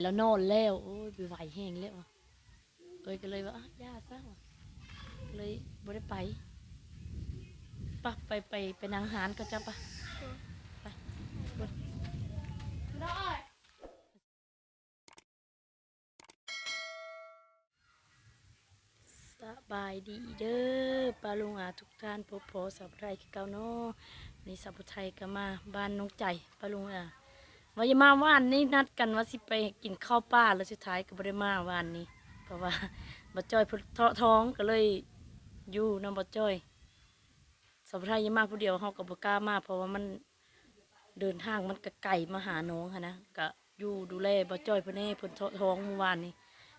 แล้วนอนแล้วโอ้ยไปไหวแห้งแล้วอะเอ้ยก็เลยว่าย่าซะว่ะเลยบ่ได้ไปปะไปไปไปนางหารก็จะปะไปบนสบายดีเด้อปาลุงอาทุกท่านพบพอสับไทยคือเก่าเนาะนี่สับไทยก็มาบ้านน้องใจปาลุงอา ว่าจะมาว่านนี้นัดกันว่าสิไปกินข้าวป้าแล้วสุดท้ายก็บ่ได้มาว่านนี้ เพราะว่าบ่จ้อยท้องก็เลยอยู่น้ำบ่จ้อยสัมทายยังมาผู้เดียวเฮาก็บกล้ามาเพราะว่ามันเดินทางมันก็ไกลมาหาน้องหันนะก็อยู่ดูแลบ่จ้อยเพิ่นแน่พ่นท้องเมื่อวานนี้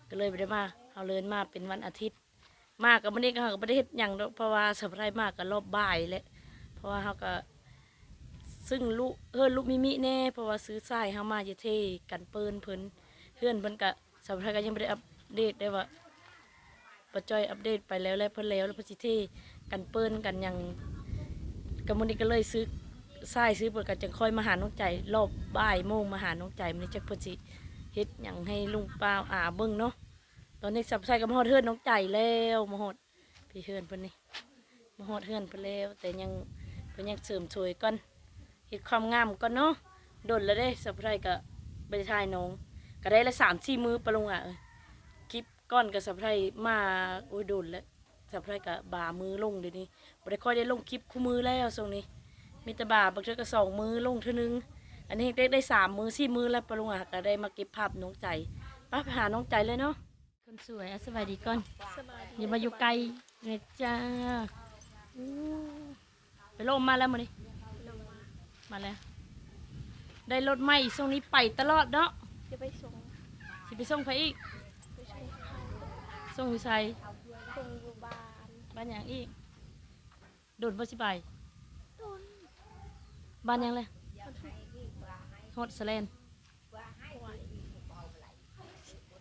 ก็เลยบ่ได้มาเฮาเลินมาเป็นวันอาทิตย์ มาก็บ่ได้ก็เฮาก็บ่ได้เฮ็ดหยังดอกเพราะว่าสัมทายมากก็รอบบ่ายแหละเพราะว่าเฮาก็ ซึ่งลูกเฮือนลูกมิมิแน่เพราะว่าซื้อทรายเฮามาจะเทกันเปิ้นเพิ่นเฮือนเพิ่นก็สำหรับก็ยังบ่ได้อัปเดตได้ว่าปจอยอัปเดตไปแล้วแล้วเพิ่นแล้วแล้วเพิ่นสิเทกันเปิ้นกันยังก็มื้อนี้ก็เลยซื้อทรายซื้อเพิ่นก็จังค่อยมาหาน้องใจรอบบ่ายโมงมาหาน้องใจมื้อนี้จักเพิ่นสิเฮ็ดหยังให้ลุงป้าอาเบิ่งเนาะตอนนี้สับใส่ก็มาฮอดเฮือนน้องใจแล้วมาฮอดพี่เฮือนเพิ่นนี่มาฮอดเฮือนเพิ่นแล้วแต่ยังเพิ่นยังเสริมสวยก่อน เห็ดความงามก่อนเนาะโดนแล้วได้สับไรก็ไปถ่ายน้อง ก็ได้ละสามสี่มือปะลงอะเอ้ยคลิปก้อนกับสับไรมาโอ้ยโดนแล้วสับไรก็บามือลงเดี๋ยวนี้บ่ได้ค่อยได้ลงคลิปคู่มือแล้วทรงนี้ มีแต่บาบางเทื่อก็สองมือลงเท่านึง อันนี้ได้ได้สามมือสี่มือแล้วปะลงอะก็ได้มาเก็บภาพน้องใจป้าไปหาน้องใจเลยเนาะคนสวยอะสวัสดีก่อนสบายดีอย่ามาอยู่ไกลเนี่ยจ้าอู้ไปลมมาแล้วมื้อนี้ลงมา มาแล้ว ได้รถใหม่ช่วงนี้ไปตลอดเนาะจะไปส่งสิไปส่งไปอีก ไปส่งทางส่งวิไซส่งอยู่บ้านบ้านหยังอีก โดดบ่สิไปต้นบ้านหยังเลยมันถูกฮอดสแลนไหว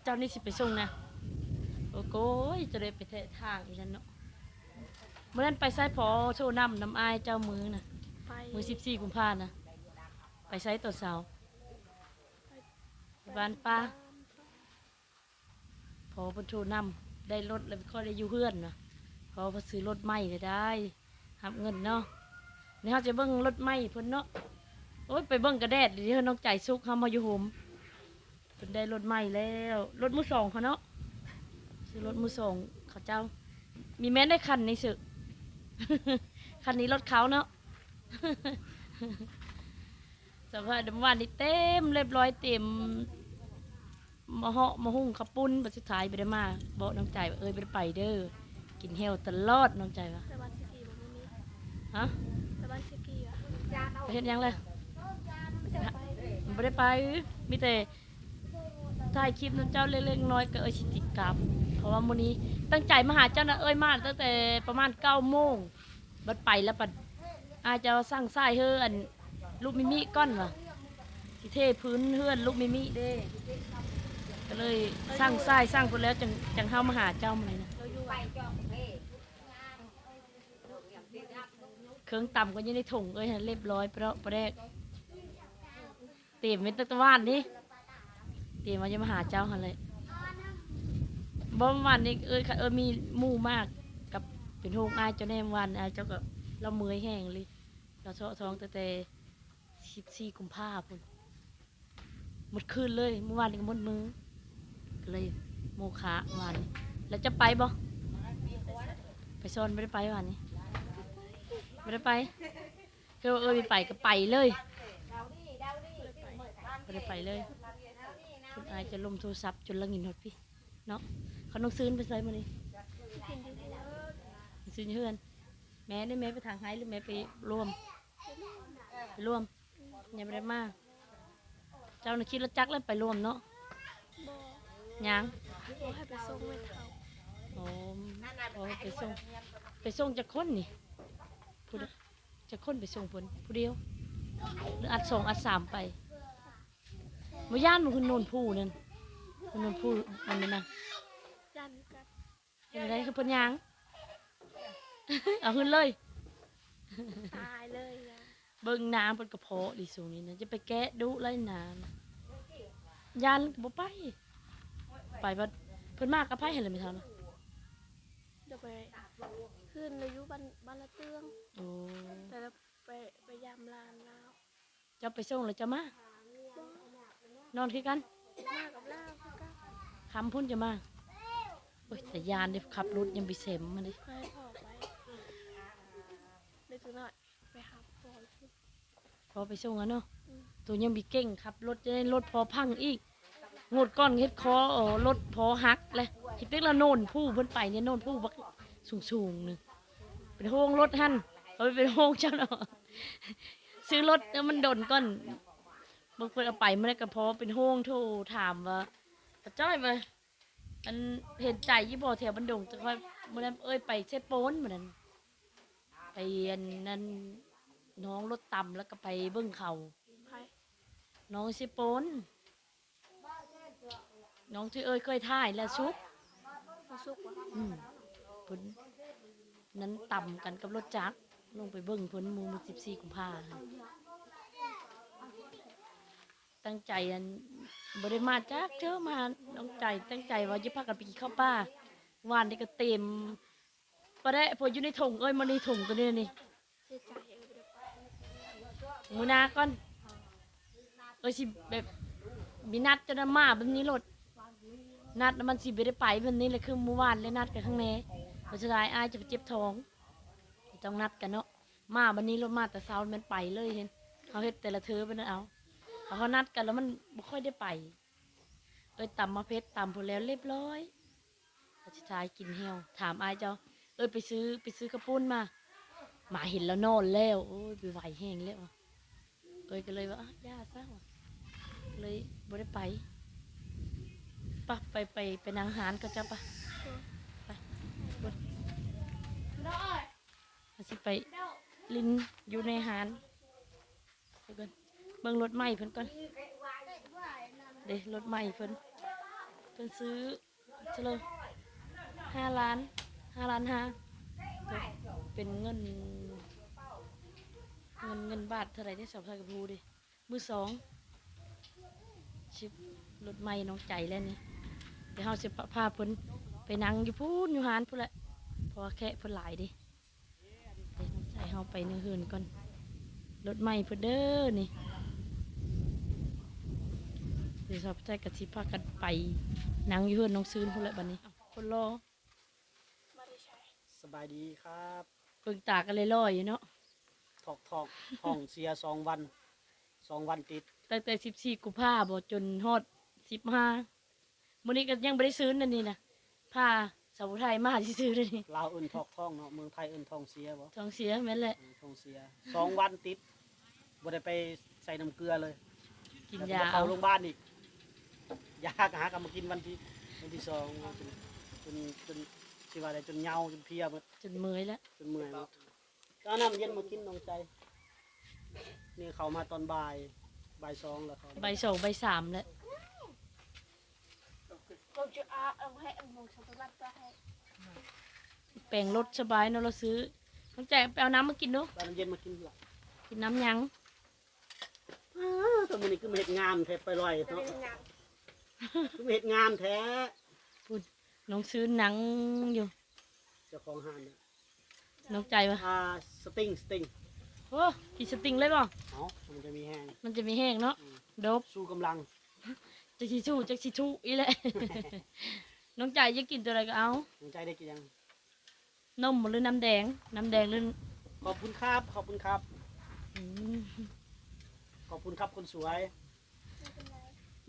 เจ้านี่สิไปส่งนะ โอ้โกยจะได้ไปแทะทางอีนั่นเนาะเมื่อนั้นไปไซพอโชว์น้ำน้ำอายเจ้ามือนะ ไปมือสิบสี่กุมภานะ ไปไซตัวเสาไปบ้านป้าพอเพนโชว์น้ำได้รถแล้วก็ได้อยู่เพื่อนนะพอพนซื้อรถใหม่ได้หับเงินเนาะนี่เขาจะเบิ้งรถใหม่เพิ่นเนาะโอ้ยไปเบิ้งกระแดดเดี๋ยวน้องใจซุกเขามาอยู่โฮมเพิ่นได้รถใหม่แล้วรถมือสองเขาเนาะซื้อรถมือสองเขาเจ้า มีแม้ได้คันในสึกคันนี้รถเขาเนาะ สภาพเดำวันนี้เต็มเรียบร้อยเต็มมาเหาะมาหุ่งขับปุ้นบัดสุดท้ายไปได้มาบอกน้องใจว่าเอ้ยไปได้ไปเด้อกินเฮลตลอดน้องใจวะแต่บ้านสกีบ่มีฮะแต่บ้านสกีอะไปเห็นยังเลยจะไปมันไม่ได้ไปมีแต่ถ่ายคลิปน้องเจ้าเล็กๆน้อยๆก็เอ้ยสิติกลับ เพราะว่ามื้อนี้ตั้งใจมาหาเจ้านะเอ้ยมาตั้งแต่ประมาณเก้าโมงบัดไปแล้วปัด อาจจะสั่งไส้เฮืออันลูกมิมิก้อนวะสิเทพื้นเฮือนลูกมิมิเด้ก็เลยสร้างไส้สร้างคนแล้วจังจังเข้ามาหาเจ้ามาเลยนะเครื่องต่ำก็ยังได้ถุงเอ้ยเรียบร้อยเพราะประแรกเตรียมไว้ตั้งแต่ว่านนี่เตรียมว่าจะมาหาเจ้าหันเลยบ่มวันนี้เอ้ยเออมีมู่มากกับเป็นโฮงอายเจ้าแนมวันอายเจ้าก็เราเมื่อยแห้งเลย เราเทาะท้องตั้งแต่สิบสี่กุมภาพันธ์หมดคืนเลยเมื่อวานนี้ก็หมดมือก็เลยโมคะเมื่อวานนี้แล้วจะไปบ่ไปซ่อนไม่ได้ไปวันนี้ไม่ได้ไปคือเออไม่ไปก็ไปเลยไม่ได้ไปเลยคุณอายจะลมโทรศัพท์จนละงินหดพี่เนาะเขาต้องซื้อไปใส่มาเลยกินอยู่ที่แล้วซื้อเพื่อนแม่ได้แม่ไปทางไฮหรือแม่ไปร่วม ไปร่วมยังไม่ได้มาเจ้าหน้าที่รถจักรแล้วไปร่วมเนาะบ่ยังบ่ให้ไปส่งไม่เท่าโอ้โอ้ไปส่ง ไปส่งจะคนนี่ผู้เดียวจะคนไปส่งผลผู้เดียวหรืออัดสองอัดสามไปมาย่านมันคือโนนผู้นั่นมันโนนผู้มันนี่นะยันกันยังไงคือเพิ่นยาง เอาขึ้นเลย ตายเลยนะ เบิ่งน้ำเพิ่นกระเพาะดีสูงนี่นะจะไปแกะดุไล่น้ำยานบ่ไป ไปบ่เพิ่นมากกับไผเห็นเลยไม่ทันเดี๋ยวไปขึ้นอายุบ้านบ้านละเตืองโอ้แต่ละไปไปยามลานลาวเจะไปส่งแล้วจะมานอนคือกันมากับลาวคือกันคำพุ่นจะมาโอ้ยแต่ยานเด้ขับรถยังไปเสมมันดิให้พ่อไปได้ตัวหน่อยไปหาพ่อเลย พอไปส่งอะเนาะตัวยังบีเก่งขับรถจะได้รถพอพังอีกงดก้อนเฮ็ดคอเออรถพอหักเลยคิดเล็กละโน่นผู้เพิ่นไปเนี่ยโน่นผู้บักสูงสูงๆหนึงเป็นโฮงรถหั่นเขาไปเป็นโฮงเจ้าเนาะซื้อรถแล้วมันดนก้อนบางคนเอาไปมันได้กระเพาะเป็นโฮงโทรถามว่าป้าจ้อยมาอันเห็นใจยี่บ่แถวบันดงแต่ค่อยมันนั้นเอ้ยไปเช็ดโป้นมันนั้นไปอันนั้น น้องรถต่ำแล้วก็ไปเบิ้งเขาไปน้องสิปนน้องที่เอ้ยเคยถ่ายแล้วชุกมาสุกวะอืมเพิ่นนั้นต่ำกันกับรถจักรลงไปเบิ่งเพิ่นหมูมันสิบสี่กุมภาพันธ์ตั้งใจอันบริมาจักเธอมาน้องใจตั้งใจว่าจะพากันไปกินข้าวป้าวานนี่ก็เต็มปะได้พออยู่ในถุงเอ้ยมันในถุงตัวนี้นี่เสียใจเออเดี๋ยวไป มูนาก่อนเอ้ยสิแบบมีนัดจะนำมาแบบนี้รถนัดมันสิไปได้ไปแบบนี้เลยคือเมื่อวานเลยนัดกันข้างในเพราะฉะนั้นอายจะไปเจ็บท้องต้องนัดกันเนาะมาวันนี้รถมาแต่เช้ามันไปเลยเห็นเขาเฮ็ดแต่ละเธอไปนั่นเอาเขาเขานัดกันแล้วมันไม่ค่อยได้ไป เอ้ยตำมาเพชรตำพอแล้วเรียบร้อยเพราะสุดท้ายกินเหี่ยวถามอายเจ้า เอ้ยไปซื้อไปซื้อกระปุ้นมาหมาเห็นแล้วนอนแล้ว โอ้ยไปไหวแห้งแล้ว เอ้ยก็เลยว่าย่าซะว่ะเลยบ่ได้ไปปะไปไปไปนางหารก็จะปะไปบนอาสิไปลินอยู่ในหารไปก่อนเบิ่งรถใหม่เพิ่นก่อนเด้รถใหม่เพิ่นเพิ่นซื้อเฉลยห้าล้านห้าล้านห้าเป็นเงิน เงินเงินบาทเท่าไหร่ได้สอบทายกับพูดิ มือสอง ชิบรถใหม่น้องใจแล้วนี่ เดี๋ยวเราจะพาเพิ่นไปนั่งอยู่พูนอยู่หานพูนแหละเพราะว่าแค่เพิ่นหลายเดิเดี๋ยวน้องใจเฮาไปเนื้อหืนก่อน รถใหม่เพิ่นเด้อนี่ เดี๋ยวสอบใจกับสิพากันไปนั่งอยู่เฮือนน้องซืนพูนแหละบัดนี้อ้าวคนรอมาได้ใช้สบายดีครับเบิ่งตากันเลยลอยอยู่เนาะ ถอกถอกห้องเสียสองวันสองวันติด ตั้งแต่สิบสี่กุมภาบ่จนฮอดสิบห้ามื้อนี้ก็ยังบ่ได้ซื้อนั่นนี่นะผ้าสาวไทยมาสิซื้อนั่นนี่ลาวเอื่นถอกท้องเนาะเมืองไทยเอื่นท้องเสียบ่ท้องเสียแม่นแหละเออท้องเสียสองวันติดบ่ได้ไปใส่น้ำเกลือเลยกินแล้วยาก็เอาเข้าโรงพยาบาลอีกยาก็หากนมากินวันที่วันที่สองจนจนจนสิว่าอะไรจนเหงาจนเพลียหมดจนเมื่อยแล้วจนเมื่อยหมด ก็เอาน้ำเย็นมากินน้องใจนี่เขามาตอนบ่ายบ่ายสองแล้วเขาใบสองใบสามแล้วก็จะอาเอาให้เอามองสมบัติก็ให้แปลงรถสบายเนาะเราซื้อต้องใจไปเอาน้ำมากินเนาะเอาน้ำเย็นมากินดีกว่ากินน้ำหยังอ้าวตัวมันนี่คือมาเห็ดงามแท้ไปลอยจะเนาะเป็นงานคือมาเห็ดงามแท้น้องซื้อหนังอยู่เจ้าของห้างเนี่ยน้องใจวะอ่า สติงสติงโอ้กินสติงเลยป่ะเนาะมันจะมีแห้งมันจะมีแห้งเนาะโดบสู้กำลังจะชิชูจะชิชูอีแหละน้องใจจะกินตัวอะไรก็เอาสนใจได้กี่ยังนมหรือน้ำแดง น้ำแดงหรือขอบคุณครับ ขอบคุณครับอืมขอบคุณครับคนสวย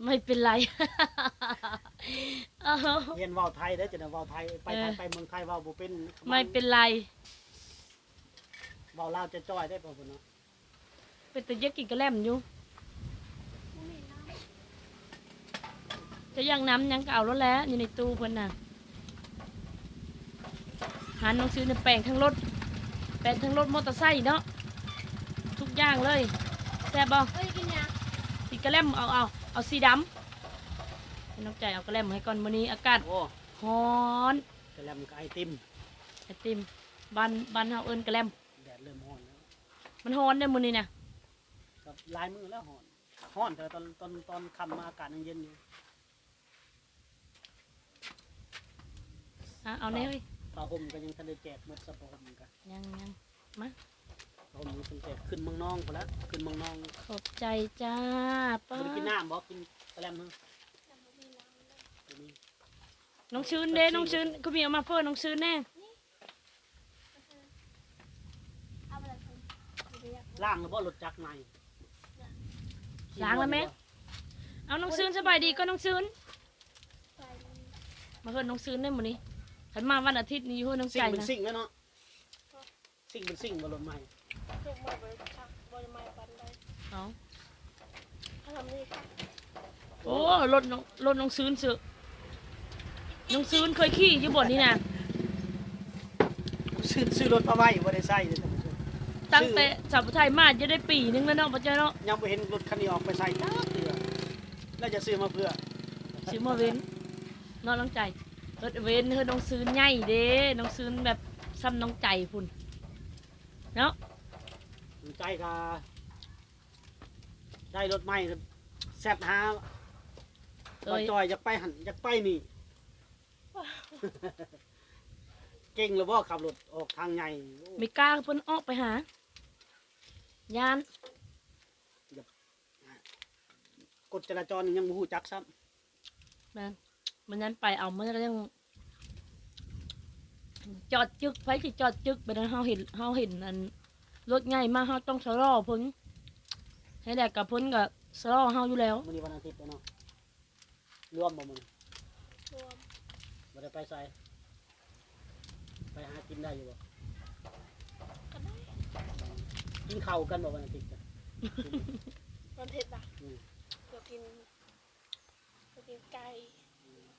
ไม่เป็นไรเอาเรียนเว่าวไทยได้อจะได้เว่าวไทยไปเอไทอยไปเมืองไทยเว่าวบ่เป็น ไม่เป็นไร เว่าวลาวจะจ้อยได้ป่ะบ่เนาะเป็นแต่เยอะกินกระแลมอยู่ไม่มีน้ำจะยังน้ำยังก็เอาแล้วแหล้วอยู่ในตู้เพิ่นน่ะหาน้องซื้อในแปลงทั้งรถแปลงทั้งรถมอเตอร์ไซค์เนาะทุกอย่างเลยแซ่บบ่เอ้ยกินยังสีกระแลมเอาเอาเอาสีดำให้น้องใจเอากระแลมให้ก่อนมื้อนี้อากาศโอ้ร้อน กระแลมกับไอติมไอติมบ้านบ้านเฮาเอิ้นกระแลมแดด เริ่มร้อนแล้วมันร้อนเด้อมื้อนี้น่ะกับลายมือแล้วหอนฮ้อนแต่ตอนตอนตอนค่ำมาอากาศยังเย็นอยู่อะเอาแน่เว้ยผ้าห่มก็ยังทันได้แจกหมดสับผ้าห่มกันยังยังผ้าห่มยังทันแจกขึ้นเมืองนองพอแล้วขึ้นเมืองนองขอบใจจ้าป้าบ่ได้กินน้ำบ่กินกระแลมเพิ่งยังบ่มีน้ำเลยเดี๋ยวนี้น้องชื้นเด้น้องชื้นกูมีเอามาเพิ่มน้องชื้นแน่ เอาอะไรคนไม่อยาก ล่างแล้วบ่รถจักรในล้างแล้วไหม เอาน้องชื้นสบายดีก็น้องชื้นไปมาเพิ่มน้องชื้นได้หมดนี้ขันมาวันอาทิตย์นี้อยู่เพิ่นน้องสิ่ใจงเป็นนะสิ่งแล้วเนาะสิ่งเป็นสิ่งบ่รถใหม่เรียกมาบริษัทบริมาปันได้เอาถ้าทำนี่ค่ะโอ้รถน้องรถน้องชื้นเสือะน้องชื้นเคยขี่อยู่บ่นี่นะซื้อซื้อรถมาไว้บ่ได้ใช้เลยท่านผู้ชม ตั้งแต่สาวไทยมาจะได้ปีนึงแล้วเนาะพ่อเจ้าเนาะยังบ่เห็นรถคันนี้ออกไปใช้จักเทื่อแล้วจะซื้อมาเพื่อซื้อมาเว้นเนาะน้องใจรถเว้นเฮ้ยน้องซื้อใหญ่เด้น้องซื้อแบบซ้ำน้องใจพุ่นเนาะใจกาได้รถใหม่ก็แซ่บหาเอ้บ่ยจอยอยากไปหันอยากไปนี่เก่งแล้วบ่ขับรถออกทางใหญ่โอ้ไม่กล้าเพิ่นออกไปหา ยานกฎจราจรนี่ยังบ่ฮู้จักซ้ำแม่นมันนั้นไปเอามันก็ยังจอดจึกไฟสิจอดจึกไปนั้นเฮาเห็นเฮาเห็นอันรถใหญ่มาเฮาต้องสะลอเพิ่นให้ได้กับเพิ่นก็สะลอเฮาอยู่แล้วมื้อนี้วันอาทิตย์แล้วเนาะรวมบ่มื้อนี้รวมบ่ได้ไปไสไปหากินได้อยู่บ่ก็ได้ กินข้าวกันบ่วันอาทิตย์จ้ะวันเผ็ดอะอืมเดี๋ยวกินเดี๋ยวกินไก่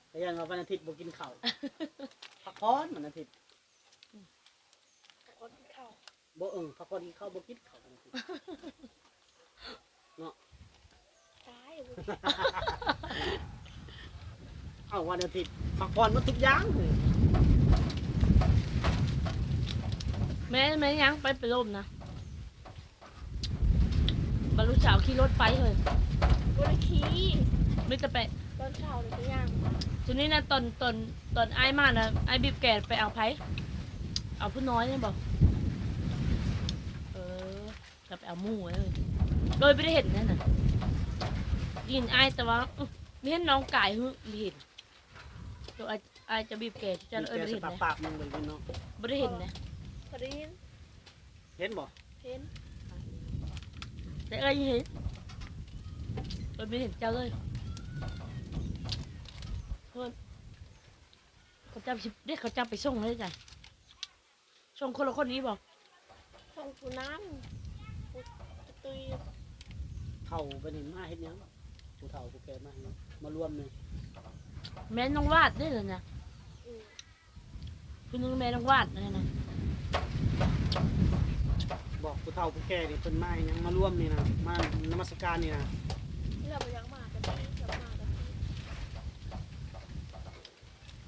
แต่ยันว่าวันอาทิตย์บ่กินข้าวพักผ่อนวันอาทิตย์คนกินข้าวบ่เอิงพักผ่อนกินข้าวบ่กินข้าววันอาทิตย์ตายเลยเอ้าวันอาทิตย์พักผ่อนหมดทุกอย่างเลยแม่แม่ยังไปไปลมนะ บรรลุสาวขี่รถไปเลยวันขี้ไม่จะไปตอนเช้าเลยก็ย่างมาทีนี้นะตอนตอนตอนไอ้ายมานะไอ้ายบีบแกนไปเอาไผเอาผู้น้อยเนี่ยบอกเออกลับไปเอาหมู่ไว้เลยโดยไม่ได้เห็นนั่นน่ะยินไอ้ายแต่ว่าอื้อไม่เห็นน้องกายฮึไม่เห็นตัวไอ้ไอ้ายจะบีบแกนจะมีเอ้ยแต่ไม่ได้สเห็นปานะปากๆมึงเลยพี่น้องไม่ได้เห็นนะพอได้ยินเห็นบ่เห็น แต่เอ้ยเห็นเอ้ยไม่เห็นเจ้าเลยเพื่อนเขาจำสิเด็กเขาจำไปส่งเลยจ้ะส่งคนละคนนี้บอกทองปูน้ำปูตุยเฒ่าไปนี่มาเฮ็ดหยังผู้เฒ่าผู้แก่มาเฮ็ดหยังมารวมนี่แม่น้องวาดได้เลยนะอืมคุณนึงแม่น้องวาดนะนะ บอกผู้เฒ่าผู้แก่นี่เพิ่นมาเฮ็ดหยังมารวมนี่นะมานมัสการนี่นะเราไปยังมากันได้เรามากันได้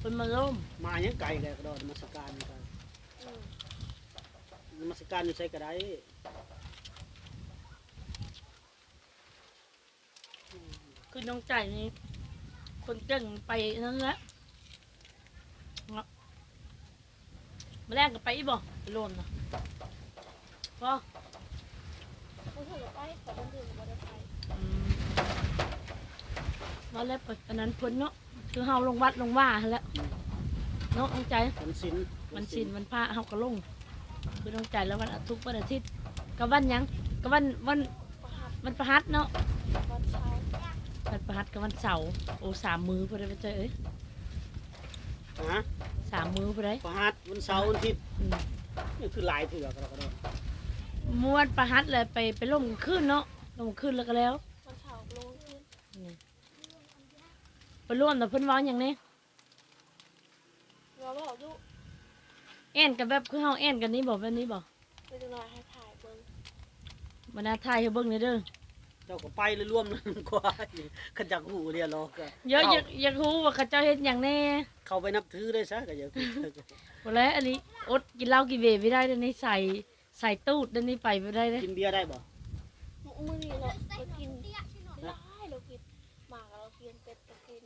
คนมาร่มมาหยังไกลแกก็ดอนนมัสการนี่กันอืมนมัสการอยู่ไสก็ได้คือน้องใจนี่คนเก่งไปนั่นแหละเนาะมาแรกก็ไปอีบ่ไปร่วมนะ พอผู้ชายก็ไปขอบันทึกกับบันไทยอืมมาแล้วไปอันนั้นพ้นเนาะคือเฮาลงวัดลงว่าหั่นแหล้วเนาะน้องใจวันศีลวันศิลวันพระเฮาก็ลง คือน้องใจแล้ววันอาทุกร์วันอาทิตย์กับวันหยังกับวันวันประหัตวันประหัสเนาะวันเช้าวันประหัสกับวันเสาร์โอ้สามมือพอได้ไปเจอเอ้ยฮะสามมือพอได้พฤหัสวันเสาร์วันอาทิตย์อืมนี่คือหลายเถื่อก็แล้วก็ดอน มอวนประหัสเลยไปไปล่มขึ้นเนาะล่มขึ้นแล้วก็แล้ววันเช้าลงขึ้นนี่ไปร่วมแต่เพิ่นเว้าอย่างนี้เราบอกลูกแอนกับแบบคือเฮาแอนกันนี้บอกแบบนี้บอกไปจะน้อยให้ถ่ายเบิ้งบรรดาทายให้เบิ่งหน่อยเด้อเจ้าก็ไปเลยร่วมนั่นกว่าขันจักหูเรียนรอกก็เยอะอยากอยากรู้ว่าเขาเจ้าเฮ็ดหยังแน่เข้าไปนับถือได้ซะก็อย่าบ่แล้วอันนี้อดกินเหล้ากินเบรไม่ได้เด้อนี่ใส่ ใส่ตูดด้านนี้ไปไม่ได้เลยกินเบียร์ได้บ่มื้อนี้เราเรกินได้เรากินหมากเรากินเป็ดก็กิน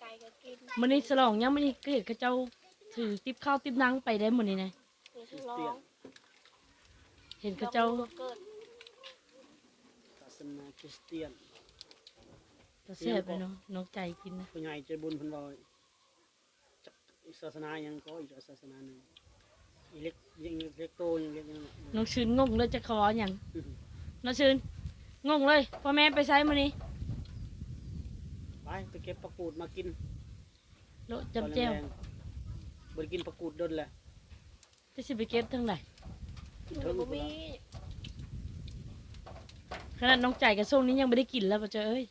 ไก่ก็กินมันนี่ฉลองยังมันนี่ก็เห็นเขาเจ้าถือติบข้าวติบนังไปได้หมดนี่นะหรืงเห็นเขาเจ้าเราเศาสนาคริสเตียนก็แซ่บไปเนาะนอกใจกินนะผู้ใหญ่ใจบุญพันลอยจักศาสนาหยังก็อีกศาสนาหนึง เล็กยังเล็กโตยังเล็กยังน้องชื่นงงเลยจะขอหยังน้องชื่นงงเลยพ่อแม่ไปใช้มื้อนี้ไปไปเก็บผักกูดมากินโลจำแจ้วตอนแรงๆบ่ได้กินผักกูดดนแหละจะสิไปเก็บทางไหนกินหเถินูงบ่พุ่นมีละขนาดน้องใจกับส้มนี้ยังไม่ได้กินแล้วป่ะเจ้าเอ้ย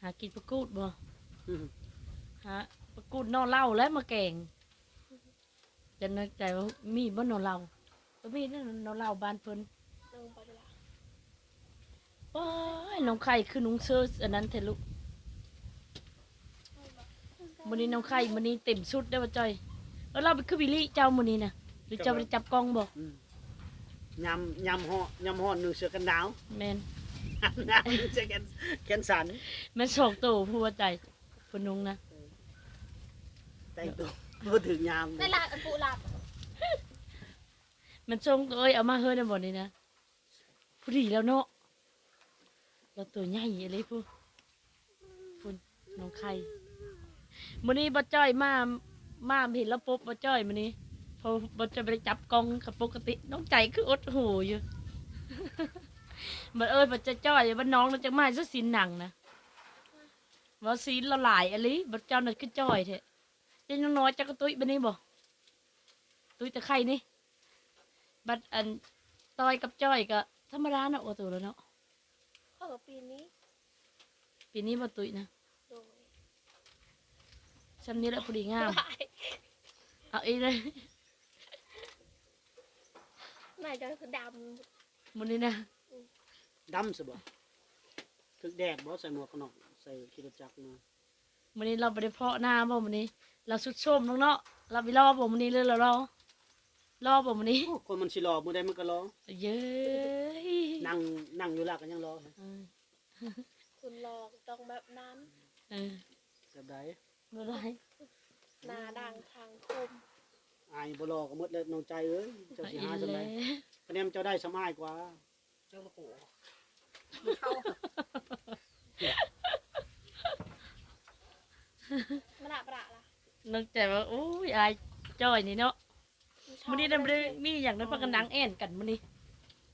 หากินปลากูดบ่อืมหาปลากูดนอเหล่าแล้วมาแกง จะนึกใจว่ามีบ่นอเหล่าบ่มีนั่นนอเหล่าบ้านเพิ่นเดินไปเวลาโอ้ยน้องไข่คือน้องเซอร์อันนั้นเถอะลูกมื้อนี้น้องไข่มื้อนี้เต็มชุดได้อบ่จ้อยเออเราไปคือวิลลี่เจ้ามื้อนี้น่ะหรือเจ้าไปจับกล้องบ่อืมยำยำห่อยำห่อหนึ่งเสือกันหนาวแม่นหนาวหนึ่งเสือกันแขนสันแม่นสองโตผู้ว่าใจเพิ่นนุงนะแต่งตัว บ่ถึงยามในลานอันปุหลับมันทรงตัวเอ้ยเอามาเฮ้ยในบ่นี้นะผู้ดีแล้วเนาะเราตัวใหญ่อะไรผู้ผู้น้องไข่มื้อนี้บ่จ้อยมามาเห็นแล้วปุ๊บบ่จ้อยมื้อนี้พอบ่จ้อยไปจับกล้องกับปกติน้องใจคืออดหูอยู่บัดเอ้ยบ่จะจ้อยบัดน้องเราจะมาซะสินหนังนะว่าซีนละลายอะไรบัดเจ้าน่ะคือจ้อยแท้ ยังน้อยจักกระตุ้ยบัดนี้บ่ตุ้ยแต่ไข่นี่ บัดอันต้อยกับจ้อยก็ธรรมดาเนาะโอตัวแล้วเนาะเข้ากับปีนี้ ปีนี้บ่ตุยนะโดยซ้ำนี้แหละพอดีงามหลายเอาอีกเลยนายจะคือดมื้อนี้นะดำซะบ่ถึกแดดบ่ใส่หมวกกันน็อกใส่ขีรถจักรมา มื้อนี้เราบ่ได้เพาะหน้าบ่มื้อนี้ เราสุดโชมน้องเนาะเราไปรอบ่มื้อนี้เลยเรารอรอบ่มื้อนี้โอ้คนมันสิรอมื้อใดมันก็รอเย้ยนั่งนั่งอยู่ลากก็ยังรอเออำคุณลองต้องแบบนั้นเออแบบใดบ่ได้หนาดังทางคมอายบ่รอก็หมดแล้วน้องใจเอ้ยเจ้าเอาสิอีหากจังแล้ได๋วคะแนนเจ้าได้สมายกว่าเจ้าละโห มะละประละน้องแต่ว่าโอ้ยอายจ้อยนี่เนาะชอบมื้อนี้นำบ่ได้มีหยังได้พักกันนังแอ่นกันมื้อนี้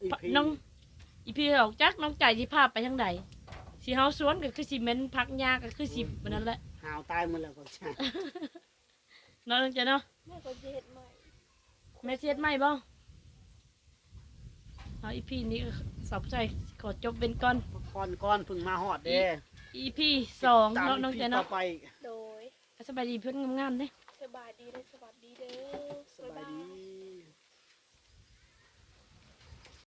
อีพีน้องอีพี่ออกจักน้องใจสิพาไปทางใดสิเฮาสวนก็คือสิแม่นพักหญ้าก็คือสิบันนั้นแหละหาวตายหมดแล้วก็ใช่เนาะน้องใจเนาะแม่ก็จะเห็ดใหม่แม่เสียดไหมบ่เอาอีพี่นี้สอบใจขอจบเป็นก่อนก่อนก่อนเพิ่งมาฮอดเด้ อีพี่สองตามเนาะน้อง EP ใจต่เนาะอไปโดย สบายดีเพื่อนงามๆเด้ สบายดีเลยสวัสดีเด้อสบายดี